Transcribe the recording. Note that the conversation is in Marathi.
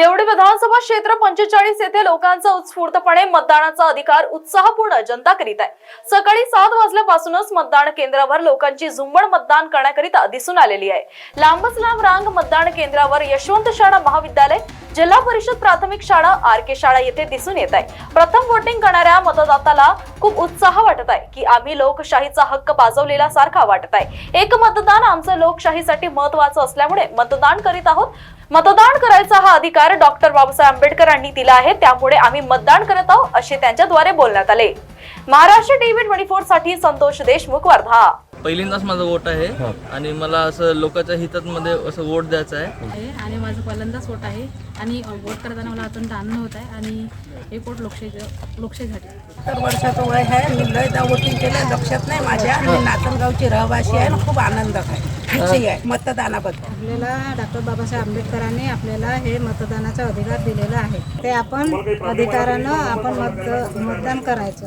देवडी विधानसभा क्षेत्र पंचेचाळीस येथे लोकांचा उत्स्फूर्तपणे मतदानाचा अधिकार उत्साहपूर्ण जनता करीत आहे. सकाळी सात वाजल्यापासूनच मतदान केंद्रावर लोकांची झुंबड मतदान करण्याकरिता दिसून आलेली आहे. लांबच लांब रांग मतदान केंद्रावर यशवंत शाळा महाविद्यालय जिल्हा परिषद प्राथमिक शाळा आर के शाळा येथे दिसून येत आहे. प्रथम वोटिंग करणाऱ्या मतदाताला खूप उत्साह वाटत आहे की आम्ही लोकशाहीचा हक्क बाजवलेला सारखा वाटत आहे. एक मतदान आमचं लोकशाहीसाठी महत्वाचं असल्यामुळे मतदान करीत आहोत. मतदान करायचा हा अधिकार डॉक्टर बाबासाहेब आंबेडकरांनी दिला आहे. त्यामुळे आम्ही मतदान करत आहोत असे त्यांच्याद्वारे बोलण्यात आले. महाराष्ट्र टीव्ही ट्वेंटी फोरसाठी संतोष देशमुख वर्धा. पहिल्यांदाच माझा वोट आहे आणि मला असं लोकांच्या हितात मध्ये असं वोट द्यायचं आहे. आणि माझं पहिल्यांदाच वोट आहे आणि वोट करताना मला अत्यंत आनंद होत आहे आणि एक वोट लोकशाही लोकशाहीसाठी वर्षाचं वय आहे मी लय वोटिंग केलं लक्षात नाही माझ्या. नातनगावची रहिवासी आहे आणि खूप आनंद आहे मतदानाबद्दल. आपल्याला डॉक्टर बाबासाहेब आंबेडकरांनी आपल्याला हे मतदानाचा अधिकार दिलेला आहे. ते आपण अधिकारानं आपण मत मतदान करायचं.